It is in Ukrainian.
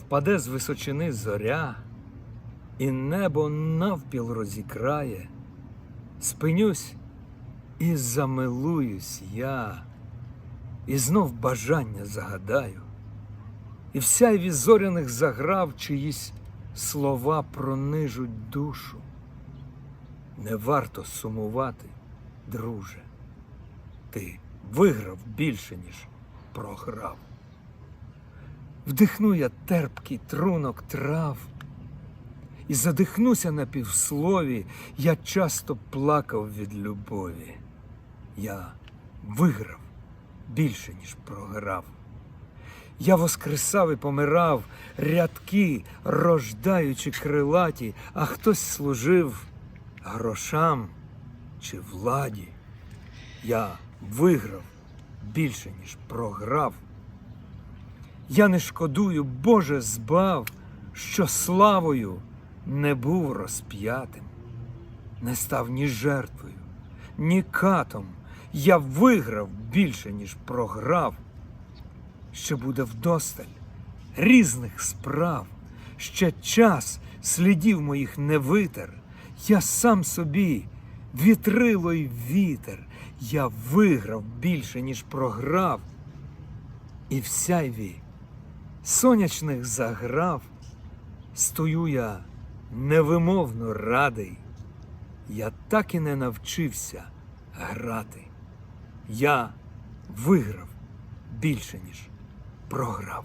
впаде з височини зоря, і небо навпіл розікрає, спинюсь і замилуюсь я, і знов бажання загадаю, і в сяйві зоряних заграв чиїсь слова пронижуть душу. Не варто сумувати, друже. Ти виграв більше, ніж програв. Вдихну я терпкий трунок трав, і задихнуся на півслові, я часто плакав від любові. Я виграв більше, ніж програв. Я воскресав і помирав, рядки, рождаючи крилаті, а хтось служив грошам чи владі. Я виграв більше, ніж програв. Я не шкодую, Боже, збав, що славою не був розп'ятим, не став ні жертвою, ні катом. Я виграв більше, ніж програв. Ще буде вдосталь різних справ, ще час слідів моїх не витер. Я сам собі вітрило й вітер. Я виграв більше, ніж програв. І в сяйві сонячних заграв, стою я невимовно радий. Я так і не навчився грати. Я виграв більше, ніж програв.